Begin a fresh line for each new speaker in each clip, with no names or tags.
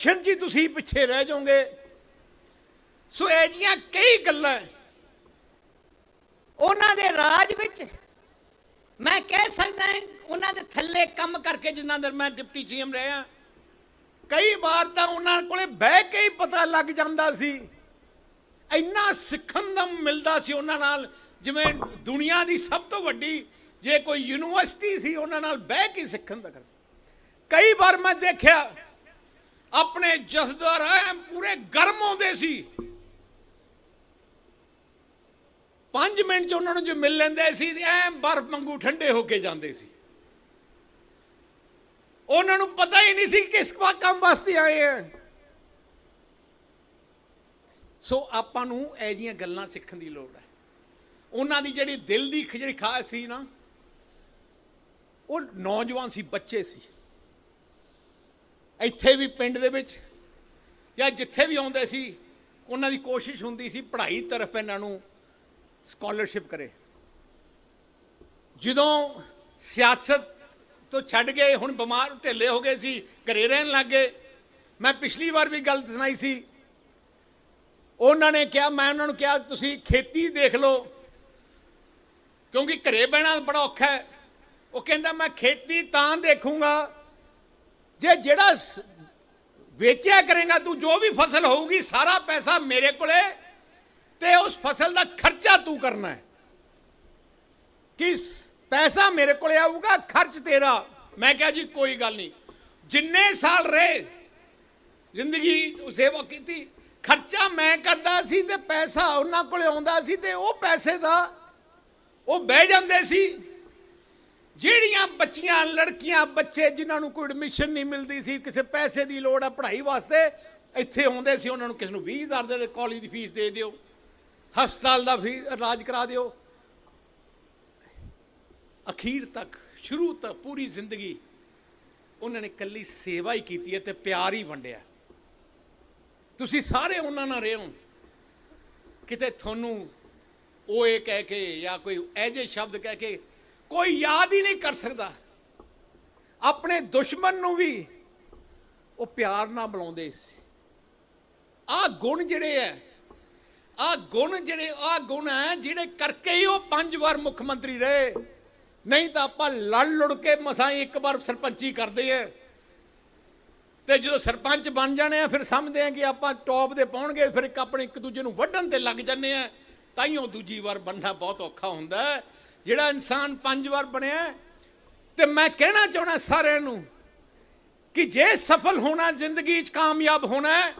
ਸ਼ਨ ਜੀ ਤੁਸੀਂ ਪਿੱਛੇ ਰਹਿ ਜਾਓਗੇ। ਸੋ ਇਹ ਜੀਆਂ ਕਈ ਗੱਲਾਂ
ਉਹਨਾਂ ਦੇ ਰਾਜ ਵਿੱਚ ਮੈਂ ਕਹਿ ਸਕਦਾ ਉਹਨਾਂ ਦੇ ਥੱਲੇ ਕੰਮ ਕਰਕੇ
ਜਿੰਨਾ ਦਰ ਮੈਂ ਡਿਪਟੀ ਸੀਐਮ ਰਿਹਾ, ਕਈ ਵਾਰ ਤਾਂ ਉਹਨਾਂ ਕੋਲੇ ਬਹਿ ਕੇ ਹੀ ਪਤਾ ਲੱਗ ਜਾਂਦਾ ਸੀ। ਇੰਨਾ ਸਿੱਖਣ ਦਾ ਮਿਲਦਾ ਸੀ ਉਹਨਾਂ ਨਾਲ, ਜਿਵੇਂ ਦੁਨੀਆ ਦੀ ਸਭ ਤੋਂ ਵੱਡੀ ਜੇ ਕੋਈ ਯੂਨੀਵਰਸਿਟੀ ਸੀ, ਉਹਨਾਂ ਨਾਲ ਬਹਿ ਕੇ ਸਿੱਖਣ ਦਾ ਕਰ ਕਈ ਵਾਰ ਮੈਂ ਦੇਖਿਆ ਆਪਣੇ ਜਥੇਦਾਰ ਐ ਪੂਰੇ ਗਰਮ ਆਉਂਦੇ ਸੀ। 5 ਮਿੰਟ ਚ ਉਹਨਾਂ ਨੂੰ ਜੋ ਮਿਲ ਲੈਂਦੇ ਸੀ, ਤੇ ਐ ਬਰਫ਼ ਵਾਂਗੂ ਠੰਡੇ ਹੋ ਕੇ ਜਾਂਦੇ ਸੀ। ਉਹਨਾਂ ਨੂੰ ਪਤਾ ਹੀ ਨਹੀਂ ਸੀ ਕਿਸ ਕੰਮ ਵਾਸਤੇ ਆਏ ਆ। ਸੋ ਆਪਾਂ ਨੂੰ ਇਹ ਜੀਆਂ ਗੱਲਾਂ ਸਿੱਖਣ ਦੀ ਲੋੜ ਹੈ। ਉਹਨਾਂ ਦੀ ਜਿਹੜੀ ਦਿਲ ਦੀ ਜਿਹੜੀ ਖਾਸ ਸੀ ਨਾ, ਉਹ ਨੌਜਵਾਨ ਸੀ, ਬੱਚੇ ਸੀ। ਇੱਥੇ ਵੀ ਪਿੰਡ ਦੇ ਵਿੱਚ ਜਾਂ ਜਿੱਥੇ ਵੀ ਆਉਂਦੇ ਸੀ, ਉਹਨਾਂ ਦੀ ਕੋਸ਼ਿਸ਼ ਹੁੰਦੀ ਸੀ ਪੜ੍ਹਾਈ ਤਰਫ ਇਹਨਾਂ ਨੂੰ ਸਕਾਲਰਸ਼ਿਪ ਕਰੇ। ਜਦੋਂ ਸਿਆਸਤ ਤੋਂ ਛੱਡ ਗਏ ਹੁਣ ਬਿਮਾਰ ਢਿੱਲੇ ਹੋ ਗਏ ਸੀ, ਘਰੇ ਰਹਿਣ ਲੱਗ ਗਏ, ਮੈਂ ਪਿਛਲੀ ਵਾਰ ਵੀ ਗੱਲ ਸੁਣਾਈ ਸੀ। ਉਹਨਾਂ ਨੇ ਕਿਹਾ, ਮੈਂ ਉਹਨਾਂ ਨੂੰ ਕਿਹਾ, ਤੁਸੀਂ ਖੇਤੀ ਦੇਖ ਲਓ, ਕਿਉਂਕਿ ਘਰੇ ਬਹਿਣਾ ਬੜਾ ਔਖਾ ਹੈ। ਉਹ ਕਹਿੰਦਾ, ਮੈਂ ਖੇਤੀ ਤਾਂ ਦੇਖੂੰਗਾ ਜੇ ਜਿਹੜਾ ਵੇਚਿਆ ਕਰੇਗਾ, ਤੂੰ ਜੋ ਵੀ ਫਸਲ ਹੋਊਗੀ, ਸਾਰਾ ਪੈਸਾ ਮੇਰੇ ਕੋਲੇ ਤੇ ਉਸ ਫਸਲ ਦਾ ਖਰਚਾ ਤੂੰ ਕਰਨਾ ਹੈ। ਕਿਸ ਪੈਸਾ ਮੇਰੇ ਕੋਲੇ ਆਊਗਾ, ਖਰਚ ਤੇਰਾ। ਮੈਂ ਕਿਹਾ ਜੀ, ਕੋਈ ਗੱਲ ਨਹੀਂ। ਜਿੰਨੇ ਸਾਲ ਰਹੇ, ਜ਼ਿੰਦਗੀ ਸੇਵਾ ਕੀਤੀ, ਖਰਚਾ ਮੈਂ ਕਰਦਾ ਸੀ ਤੇ ਪੈਸਾ ਉਹਨਾਂ ਕੋਲੇ ਆਉਂਦਾ ਸੀ ਤੇ ਉਹ ਪੈਸੇ ਦਾ ਉਹ ਬਹਿ ਜਾਂਦੇ ਸੀ। ਜਿਹੜੀਆਂ ਬੱਚੀਆਂ, ਲੜਕੀਆਂ, ਬੱਚੇ ਜਿਨ੍ਹਾਂ ਨੂੰ ਕੋਈ ਐਡਮਿਸ਼ਨ ਨਹੀਂ ਮਿਲਦੀ ਸੀ, ਕਿਸੇ ਪੈਸੇ ਦੀ ਲੋੜ ਆ ਪੜ੍ਹਾਈ ਵਾਸਤੇ, ਇੱਥੇ ਆਉਂਦੇ ਸੀ, ਉਹਨਾਂ ਨੂੰ ਕਿਸੇ ਨੂੰ 20000 ਦੇ ਕਾਲਜ ਦੀ ਫੀਸ ਦੇ ਦਿਓ, ਹਸਪਤਾਲ ਦਾ ਫੀਸ ਇਲਾਜ ਕਰਾ ਦਿਓ। ਅਖੀਰ ਤੱਕ, ਸ਼ੁਰੂ ਤੱਕ, ਪੂਰੀ ਜ਼ਿੰਦਗੀ ਉਹਨਾਂ ਨੇ ਕੱਲੀ ਸੇਵਾ ਹੀ ਕੀਤੀ ਹੈ ਤੇ ਪਿਆਰ ਹੀ ਵੰਡਿਆ। ਤੁਸੀਂ ਸਾਰੇ ਉਹਨਾਂ ਨਾਲ ਰਹੇ ਹੋ। ਕਿਤੇ ਤੁਹਾਨੂੰ ਉਹ ਇਹ ਕਹਿ ਕੇ ਜਾਂ ਕੋਈ ਐਜੇ ਸ਼ਬਦ ਕਹਿ ਕੇ ਕੋਈ ਯਾਦ ਹੀ ਨਹੀਂ ਕਰ ਸਕਦਾ। ਆਪਣੇ ਦੁਸ਼ਮਣ ਨੂੰ ਵੀ ਉਹ ਪਿਆਰ ਨਾਲ ਬੁਲਾਉਂਦੇ ਸੀ। ਆਹ ਗੁਣ ਜਿਹੜੇ ਐ, ਆਹ ਗੁਣ ਜਿਹੜੇ, ਆਹ ਗੁਣ ਹੈ ਜਿਹੜੇ ਕਰਕੇ ਹੀ ਉਹ ਪੰਜ ਵਾਰ ਮੁੱਖ ਮੰਤਰੀ ਰਹੇ। ਨਹੀਂ ਤਾਂ ਆਪਾਂ ਲੜ ਲੁੜ ਕੇ ਮਸਾਂ ਹੀ ਇੱਕ ਵਾਰ ਸਰਪੰਚੀ ਕਰਦੇ ਐ। ਤੇ ਜਦੋਂ ਸਰਪੰਚ ਬਣ ਜਾਣੇ ਆ, ਫਿਰ ਸਮਝਦੇ ਆ ਕਿ ਆਪਾਂ ਟੌਪ ਦੇ ਪਹੁੰਚਗੇ ਫਿਰ ਇੱਕ ਆਪਣੇ ਇੱਕ ਦੂਜੇ ਨੂੰ ਵੱਢਣ ਤੇ ਲੱਗ ਜਾਂਦੇ ਆ। ਤਾਈਓ ਦੂਜੀ ਵਾਰ ਬਣਨਾ ਬਹੁਤ ਔਖਾ ਹੁੰਦਾ ਜਿਹੜਾ ਇਨਸਾਨ ਪੰਜ ਵਾਰ ਬਣਿਆ ਤੇ ਮੈਂ ਕਹਿਣਾ ਚਾਹਣਾ ਸਾਰਿਆਂ ਨੂੰ ਕਿ ਜੇ ਸਫਲ ਹੋਣਾ ਜ਼ਿੰਦਗੀ 'ਚ ਕਾਮਯਾਬ ਹੋਣਾ ਹੈ,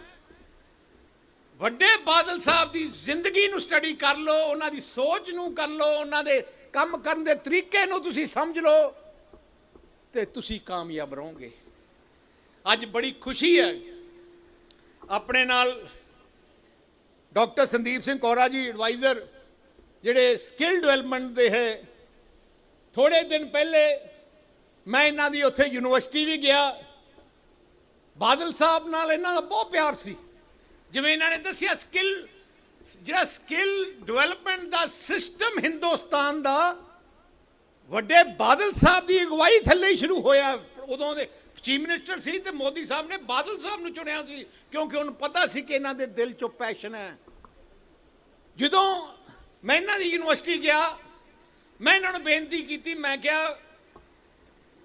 ਵੱਡੇ ਬਾਦਲ ਸਾਹਿਬ ਦੀ ਜ਼ਿੰਦਗੀ ਨੂੰ ਸਟੱਡੀ ਕਰ ਲਓ ਉਹਨਾਂ ਦੀ ਸੋਚ ਨੂੰ ਕਰ ਲਓ ਉਹਨਾਂ ਦੇ ਕੰਮ ਕਰਨ ਦੇ ਤਰੀਕੇ ਨੂੰ ਤੁਸੀਂ ਸਮਝ ਲਓ ਤੇ ਤੁਸੀਂ ਕਾਮਯਾਬ ਰਹੋਗੇ। ਅੱਜ ਬੜੀ ਖੁਸ਼ੀ ਹੈ। ਆਪਣੇ ਨਾਲ ਡਾਕਟਰ ਸੰਦੀਪ ਸਿੰਘ ਕੋਰਾ ਜੀ ਐਡਵਾਈਜ਼ਰ ਜਿਹੜੇ ਸਕਿੱਲ ਡਿਵੈਲਪਮੈਂਟ ਦੇ ਹੈ ਥੋੜੇ ਦਿਨ ਪਹਿਲੇ ਮੈਂ ਇਹਨਾਂ ਦੀ ਉੱਥੇ ਯੂਨੀਵਰਸਿਟੀ ਵੀ ਗਿਆ। ਬਾਦਲ ਸਾਹਿਬ ਨਾਲ ਇਹਨਾਂ ਦਾ ਬਹੁਤ ਪਿਆਰ ਸੀ। ਜਿਵੇਂ ਇਹਨਾਂ ਨੇ ਦੱਸਿਆ ਸਕਿੱਲ ਜਿਹੜਾ ਸਕਿੱਲ ਡਿਵੈਲਪਮੈਂਟ ਦਾ ਸਿਸਟਮ ਹਿੰਦੁਸਤਾਨ ਦਾ ਵੱਡੇ ਬਾਦਲ ਸਾਹਿਬ ਦੀ ਅਗਵਾਈ ਥੱਲੇ ਹੀ ਸ਼ੁਰੂ ਹੋਇਆ। ਉਦੋਂ ਦੇ ਚੀਫ ਮਿਨਿਸਟਰ ਸੀ ਤੇ ਮੋਦੀ ਸਾਹਿਬ ਨੇ ਬਾਦਲ ਸਾਹਿਬ ਨੂੰ ਚੁਣਿਆ ਸੀ, ਕਿਉਂਕਿ ਉਹਨੂੰ ਪਤਾ ਸੀ ਕਿ ਇਹਨਾਂ ਦੇ ਦਿਲ 'ਚੋਂ ਪੈਸ਼ਨ ਹੈ। ਜਦੋਂ ਮੈਂ ਇਹਨਾਂ ਦੀ ਯੂਨੀਵਰਸਿਟੀ ਗਿਆ, ਮੈਂ ਇਹਨਾਂ ਨੂੰ ਬੇਨਤੀ ਕੀਤੀ, ਮੈਂ ਕਿਹਾ,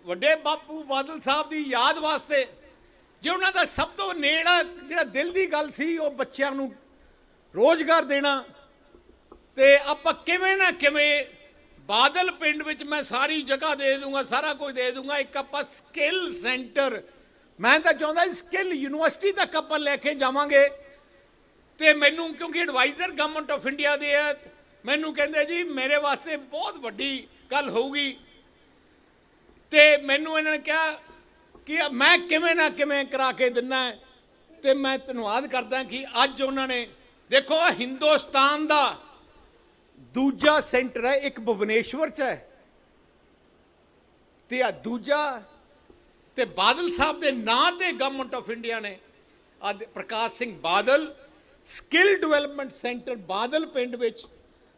ਵੱਡੇ ਬਾਪੂ ਬਾਦਲ ਸਾਹਿਬ ਦੀ ਯਾਦ ਵਾਸਤੇ, ਜੇ ਉਹਨਾਂ ਦਾ ਸਭ ਤੋਂ ਨੇੜਾ ਜਿਹੜਾ ਦਿਲ ਦੀ ਗੱਲ ਸੀ, ਉਹ ਬੱਚਿਆਂ ਨੂੰ ਰੋਜ਼ਗਾਰ ਦੇਣਾ, ਤੇ ਆਪਾਂ ਕਿਵੇਂ ਨਾ ਕਿਵੇਂ ਬਾਦਲ ਪਿੰਡ ਵਿੱਚ ਮੈਂ ਸਾਰੀ ਜਗ੍ਹਾ ਦੇ ਦੂੰਗਾ, ਸਾਰਾ ਕੁਝ ਦੇ ਦੂੰਗਾ, ਇੱਕ ਆਪਾਂ ਸਕਿੱਲ ਸੈਂਟਰ ਮੈਂ ਤਾਂ ਚਾਹੁੰਦਾ ਸਕਿੱਲ ਯੂਨੀਵਰਸਿਟੀ ਤੱਕ ਆਪਾਂ ਲੈ ਕੇ ਜਾਵਾਂਗੇ, ਤੇ ਮੈਨੂੰ ਕਿਉਂਕਿ ਐਡਵਾਈਜ਼ਰ ਗਵਰਨਮੈਂਟ ਆਫ ਇੰਡੀਆ ਦੇ ਆ ਮੈਨੂੰ ਕਹਿੰਦੇ ਜੀ, ਮੇਰੇ ਵਾਸਤੇ ਬਹੁਤ ਵੱਡੀ ਗੱਲ ਹੋਊਗੀ ਤੇ ਮੈਨੂੰ ਇਹਨਾਂ ਨੇ ਕਿਹਾ ਕਿ ਮੈਂ ਕਿਵੇਂ ਨਾ ਕਿਵੇਂ ਕਰਾ ਕੇ ਦਿੰਨਾ ਹੈ। ਤੇ ਮੈਂ ਧੰਨਵਾਦ ਕਰਦਾ ਕਿ ਅੱਜ ਉਹਨਾਂ ਨੇ, ਦੇਖੋ ਹਿੰਦੁਸਤਾਨ ਦਾ ਦੂਜਾ ਸੈਂਟਰ ਹੈ, ਇੱਕ ਭੁਵਨੇਸ਼ਵਰ ਚ ਹੈ ਤੇ ਆ ਦੂਜਾ, ਤੇ ਬਾਦਲ ਸਾਹਿਬ ਦੇ ਨਾਂ ਤੇ ਗਵਰਨਮੈਂਟ ਆਫ ਇੰਡੀਆ ਨੇ ਅੱਜ Prakash Singh Badal skill development centre Badal ਪਿੰਡ ਵਿੱਚ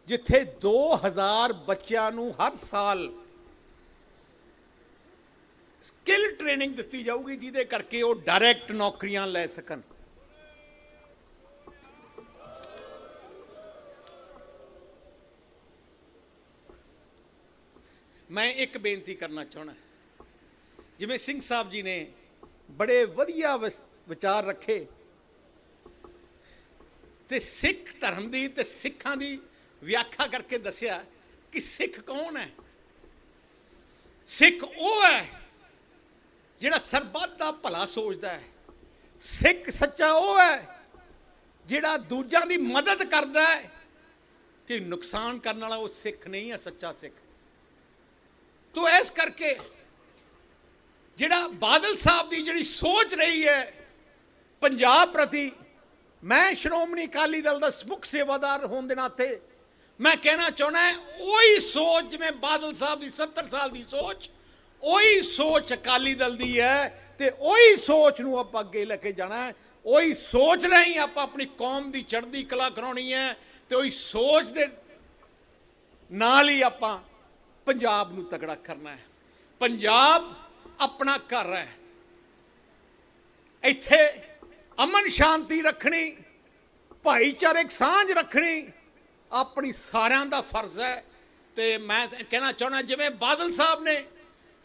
ਜਿੱਥੇ 2000 ਬੱਚਿਆਂ ਨੂੰ ਹਰ ਸਾਲ ਸਕਿੱਲ ਟ੍ਰੇਨਿੰਗ ਦਿੱਤੀ ਜਾਊਗੀ, ਜਿਹਦੇ ਕਰਕੇ ਉਹ ਡਾਇਰੈਕਟ ਨੌਕਰੀਆਂ ਲੈ ਸਕਣ। ਮੈਂ ਇੱਕ ਬੇਨਤੀ ਕਰਨਾ ਚਾਹਣਾ ਜਿਵੇਂ ਸਿੰਘ ਸਾਹਿਬ ਜੀ ਨੇ ਬੜੇ ਵਧੀਆ ਵਿਚਾਰ ਰੱਖੇ। ਤੇ ਸਿੱਖ ਧਰਮ ਦੀ ਤੇ ਸਿੱਖਾਂ ਦੀ ਵਿਆਖਿਆ ਕਰਕੇ ਦੱਸਿਆ ਕਿ ਸਿੱਖ ਕੌਣ ਹੈ? ਸਿੱਖ ਉਹ ਹੈ ਜਿਹੜਾ ਸਰਬੱਤ ਦਾ ਭਲਾ ਸੋਚਦਾ ਹੈ। ਸਿੱਖ ਸੱਚਾ ਉਹ ਹੈ ਜਿਹੜਾ ਦੂਜਿਆਂ ਦੀ ਮਦਦ ਕਰਦਾ ਹੈ ਕਿ ਨੁਕਸਾਨ ਕਰਨ ਵਾਲਾ ਉਹ ਸਿੱਖ ਨਹੀਂ ਹੈ, ਸੱਚਾ ਸਿੱਖ। ਤੋ ਇਸ ਕਰਕੇ ਜਿਹੜਾ ਬਾਦਲ ਸਾਹਿਬ ਦੀ ਜਿਹੜੀ ਸੋਚ ਰਹੀ ਹੈ ਪੰਜਾਬ ਪ੍ਰਤੀ, ਮੈਂ ਸ਼੍ਰੋਮਣੀ ਅਕਾਲੀ ਦਲ ਦਾ ਮੁੱਖ ਸੇਵਾਦਾਰ ਹੋਣ ਦੇ ਨਾਤੇ ਮੈਂ ਕਹਿਣਾ ਚਾਹੁੰਦਾ ਉਹੀ ਸੋਚ ਜਿਵੇਂ ਬਾਦਲ ਸਾਹਿਬ ਦੀ 70 ਸਾਲ ਦੀ ਸੋਚ, ਉਹੀ ਸੋਚ ਅਕਾਲੀ ਦਲ ਦੀ ਹੈ ਤੇ ਉਹੀ ਸੋਚ ਨੂੰ ਆਪਾਂ ਅੱਗੇ ਲੈ ਕੇ ਜਾਣਾ ਹੈ। ਉਹੀ ਸੋਚ ਰਹੀ ਆਪਾਂ ਆਪਣੀ ਕੌਮ ਦੀ ਚੜ੍ਹਦੀ ਕਲਾ ਕਰਾਉਣੀ ਹੈ ਤੇ ਉਹੀ ਸੋਚ ਦੇ ਨਾਲ ਹੀ ਆਪਾਂ ਪੰਜਾਬ ਨੂੰ ਤਕੜਾ ਕਰਨਾ ਹੈ। ਪੰਜਾਬ ਆਪਣਾ ਘਰ ਹੈ। ਇੱਥੇ ਅਮਨ ਸ਼ਾਂਤੀ ਰੱਖਣੀ ਭਾਈਚਾਰਕ ਸਾਂਝ ਰੱਖਣੀ ਆਪਣੀ ਸਾਰਿਆਂ ਦਾ ਫਰਜ਼ ਹੈ ਤੇ ਮੈਂ ਕਹਿਣਾ ਚਾਹੁੰਦਾ ਜਿਵੇਂ ਬਾਦਲ ਸਾਹਿਬ ਨੇ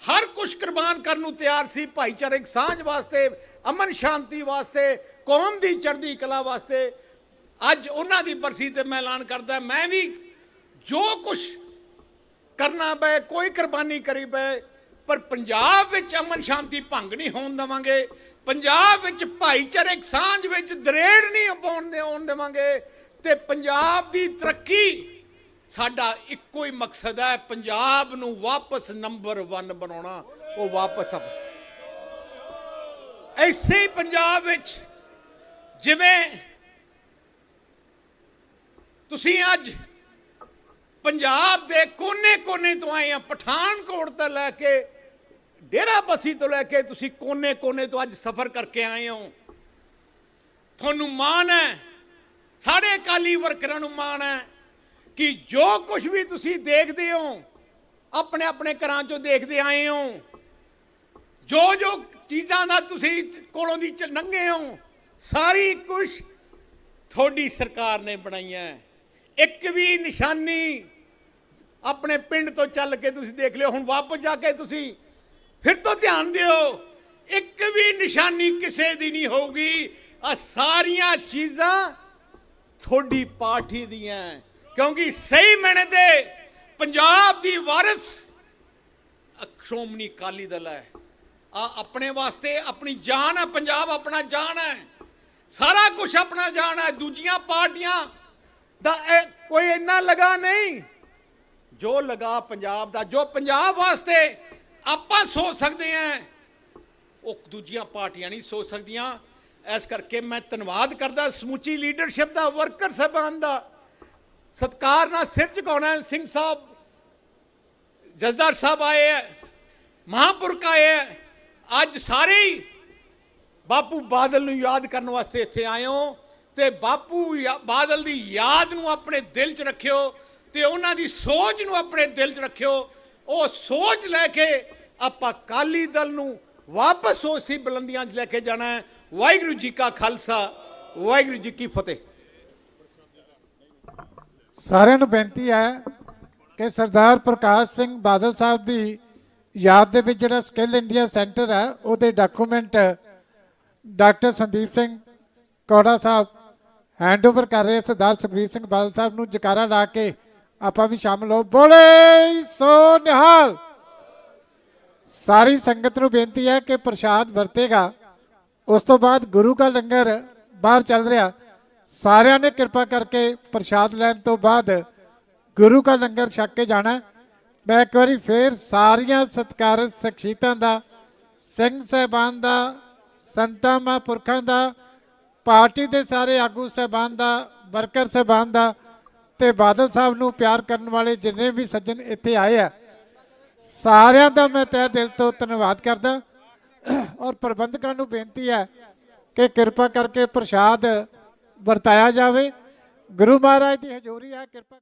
ਹਰ ਕੁਝ ਕੁਰਬਾਨ ਕਰਨ ਨੂੰ ਤਿਆਰ ਸੀ ਭਾਈਚਾਰਕ ਸਾਂਝ ਵਾਸਤੇ, ਅਮਨ ਸ਼ਾਂਤੀ ਵਾਸਤੇ, ਕੌਮ ਦੀ ਚੜ੍ਹਦੀ ਕਲਾ ਵਾਸਤੇ, ਅੱਜ ਉਹਨਾਂ ਦੀ ਬਰਸੀ ਤੇ ਮੈਂ ਐਲਾਨ ਕਰਦਾ, ਮੈਂ ਵੀ ਜੋ ਕੁਝ ਕਰਨਾ ਪਏ, ਕੋਈ ਕੁਰਬਾਨੀ ਕਰੀ ਪਏ, ਪਰ ਪੰਜਾਬ ਵਿੱਚ ਅਮਨ ਸ਼ਾਂਤੀ ਭੰਗ ਨਹੀਂ ਹੋਣ ਦੇਵਾਂਗੇ, ਪੰਜਾਬ ਵਿੱਚ ਭਾਈਚਾਰਕ ਸਾਂਝ ਵਿੱਚ ਦਰੇੜ ਨਹੀਂ ਪਾਉਣ ਦੇ ਆਉਣ ਦੇਵਾਂਗੇ ਤੇ ਪੰਜਾਬ ਦੀ ਤਰੱਕੀ, ਸਾਡਾ ਇੱਕੋ ਹੀ ਮਕਸਦ ਹੈ ਪੰਜਾਬ ਨੂੰ ਵਾਪਸ ਨੰਬਰ 1 ਬਣਾਉਣਾ, ਉਹ ਵਾਪਸ ਆ ਐਸੇ ਪੰਜਾਬ ਵਿੱਚ ਜਿਵੇਂ ਤੁਸੀਂ ਅੱਜ ਪੰਜਾਬ ਦੇ ਕੋਨੇ-ਕੋਨੇ ਤੋਂ ਆਏ ਆ, ਪਠਾਨਕੋਟ ਤੋਂ ਲੈ ਕੇ ਡੇਰਾ ਬਸੀ ਤੋਂ ਲੈ ਕੇ ਤੁਸੀਂ ਕੋਨੇ-ਕੋਨੇ ਤੋਂ ਅੱਜ ਸਫ਼ਰ ਕਰਕੇ ਆਏ ਹੋ। ਤੁਹਾਨੂੰ ਮਾਣ ਹੈ ਸਾਡੇ ਅਕਾਲੀ ਵਰਕਰਾਂ ਨੂੰ ਮਾਣ ਹੈ ਕਿ ਜੋ ਕੁਝ ਵੀ ਤੁਸੀਂ ਦੇਖਦੇ ਹੋ, ਆਪਣੇ ਆਪਣੇ ਘਰਾਂ ਚੋਂ ਦੇਖਦੇ ਆਏ ਹੋ, ਜੋ ਜੋ ਚੀਜ਼ਾਂ ਦਾ ਤੁਸੀਂ ਕੋਲੋਂ ਦੀ ਲੰਘੇ ਹੋ, ਸਾਰੀ ਕੁਝ ਤੁਹਾਡੀ ਸਰਕਾਰ ਨੇ ਬਣਾਈਆਂ ਇੱਕ ਵੀ ਨਿਸ਼ਾਨੀ ਆਪਣੇ ਪਿੰਡ ਤੋਂ ਚੱਲ ਕੇ ਤੁਸੀਂ ਦੇਖ ਲਿਓ, ਹੁਣ ਵਾਪਸ ਜਾ ਕੇ ਤੁਸੀਂ ਫਿਰ ਤੋਂ ਧਿਆਨ ਦਿਓ, ਇੱਕ ਵੀ ਨਿਸ਼ਾਨੀ ਕਿਸੇ ਦੀ ਨਹੀਂ ਹੋਊਗੀ। ਆ ਸਾਰੀਆਂ ਚੀਜ਼ਾਂ ਤੁਹਾਡੀ ਪਾਰਟੀ ਦੀਆਂ। ਹੈ। ਕਿਉਂਕਿ ਸਹੀ ਮੈਨੇ ਤੇ ਪੰਜਾਬ ਦੀ ਵਾਰਿਸ ਸ਼੍ਰੋਮਣੀ ਅਕਾਲੀ ਦਲ ਹੈ। ਆ ਆਪਣੇ ਵਾਸਤੇ ਆਪਣੀ ਜਾਨ ਹੈ, ਪੰਜਾਬ ਆਪਣਾ ਜਾਨ ਹੈ। ਸਾਰਾ ਕੁਝ ਆਪਣਾ ਜਾਨ ਹੈ, ਦੂਜੀਆਂ ਪਾਰਟੀਆਂ ਦਾ ਕੋਈ ਇੰਨਾ ਲਗਾ ਨਹੀਂ। ਜੋ ਲਗਾ ਪੰਜਾਬ ਦਾ, ਜੋ ਪੰਜਾਬ ਵਾਸਤੇ ਆਪਾਂ ਸੋਚ ਸਕਦੇ ਹਾਂ, ਉਹ ਦੂਜੀਆਂ ਪਾਰਟੀਆਂ ਨਹੀਂ ਸੋਚ ਸਕਦੀਆਂ। ਇਸ ਕਰਕੇ ਮੈਂ ਧੰਨਵਾਦ ਕਰਦਾ ਸਮੁੱਚੀ ਲੀਡਰਸ਼ਿਪ ਦਾ ਵਰਕਰ ਸਾਹਿਬਾਨ ਦਾ। ਸਤਕਾਰ ਨਾਲ ਸਿਰ ਝੁਕਾਉਣਾ ਸਿੰਘ ਸਾਹਿਬ। ਜਸਦਾਰ ਸਾਹਿਬ ਆਏ ਹੈ, ਮਹਾਂਪੁਰਖ ਆਏ ਹੈ। ਅੱਜ ਸਾਰੇ ਬਾਪੂ ਬਾਦਲ ਨੂੰ ਯਾਦ ਕਰਨ ਵਾਸਤੇ ਇੱਥੇ ਆਏ ਹੋ ਤੇ ਬਾਪੂ ਯਾ- ਬਾਦਲ ਦੀ ਯਾਦ ਨੂੰ ਆਪਣੇ ਦਿਲ 'ਚ ਰੱਖਿਓ ਤੇ ਉਹਨਾਂ ਦੀ ਸੋਚ ਨੂੰ ਆਪਣੇ ਦਿਲ 'ਚ ਰੱਖਿਓ। ਉਹ ਸੋਚ ਲੈ ਕੇ ਆਪਾਂ ਕਾਲੀ ਦਲ ਨੂੰ ਵਾਪਸ ਉਸੇ ਬੁਲੰਦੀਆਂ 'ਚ ਲੈ ਕੇ ਜਾਣਾ ਹੈ। ਵਾਹਿਗੁਰੂ ਜੀ ਕਾ ਖਾਲਸਾ, ਵਾਹਿਗੁਰੂ ਜੀ ਕੀ ਫਤਿਹ।
ਸਾਰਿਆਂ ਨੂੰ ਬੇਨਤੀ ਹੈ ਕਿ ਸਰਦਾਰ ਪ੍ਰਕਾਸ਼ ਸਿੰਘ ਬਾਦਲ ਸਾਹਿਬ ਦੀ ਯਾਦ ਦੇ ਵਿੱਚ ਜਿਹੜਾ ਸਕਿੱਲ ਇੰਡੀਆ ਸੈਂਟਰ ਹੈ, ਉਹਦੇ ਡਾਕੂਮੈਂਟ ਡਾਕਟਰ ਸੰਦੀਪ ਸਿੰਘ ਕੌੜਾ ਸਾਹਿਬ ਹੈਂਡਓਵਰ ਕਰ ਰਹੇ ਸਰਦਾਰ ਸੁਖਬੀਰ ਸਿੰਘ ਬਾਦਲ ਸਾਹਿਬ ਨੂੰ ਜਕਾਰਾ ਲਾ ਕੇ ਆਪਾਂ ਵੀ ਸ਼ਾਮਲ ਹੋ। ਬੋਲੇ ਸੋ ਨਿਹਾਲ! ਸਾਰੀ ਸੰਗਤ ਨੂੰ ਬੇਨਤੀ ਹੈ ਕਿ ਪ੍ਰਸ਼ਾਦ ਵਰਤੇਗਾ। ਉਸ ਤੋਂ ਬਾਅਦ ਗੁਰੂ ਕਾ ਲੰਗਰ ਬਾਹਰ ਚੱਲ ਰਿਹਾ। ਸਾਰਿਆਂ ਨੇ ਕਿਰਪਾ ਕਰਕੇ ਪ੍ਰਸ਼ਾਦ ਲੈਣ ਤੋਂ ਬਾਅਦ ਗੁਰੂ ਕਾ ਲੰਗਰ ਛਕ ਕੇ ਜਾਣਾ। ਮੈਂ ਇੱਕ ਵਾਰੀ ਫੇਰ ਸਾਰੀਆਂ ਸਤਿਕਾਰਤ ਸ਼ਖਸੀਅਤਾਂ ਦਾ, ਸਿੰਘ ਸਾਹਿਬਾਨ ਦਾ, ਸੰਤਾਂ ਮਹਾਂਪੁਰਖਾਂ ਦਾ, ਪਾਰਟੀ ਦੇ ਸਾਰੇ ਆਗੂ ਸਾਹਿਬਾਨ ਦਾ, ਵਰਕਰ ਸਾਹਿਬਾਨ ਦਾ ਤੇ ਬਾਦਲ ਸਾਹਿਬ ਨੂੰ ਪਿਆਰ ਕਰਨ ਵਾਲੇ ਜਿੰਨੇ ਵੀ ਸੱਜਣ ਇੱਥੇ ਆਏ ਆ, ਸਾਰਿਆਂ ਦਾ ਮੈਂ ਤਹਿ ਦਿਲ ਤੋਂ ਧੰਨਵਾਦ ਕਰਦਾ। ਔਰ ਪ੍ਰਬੰਧਕਾਂ ਨੂੰ ਬੇਨਤੀ ਹੈ ਕਿ ਕਿਰਪਾ ਕਰਕੇ ਪ੍ਰਸ਼ਾਦ ਵਰਤਾਇਆ ਜਾਵੇ। ਗੁਰੂ ਮਹਾਰਾਜ ਦੀ ਹਜ਼ੂਰੀ ਹੈ ਕਿਰਪਾ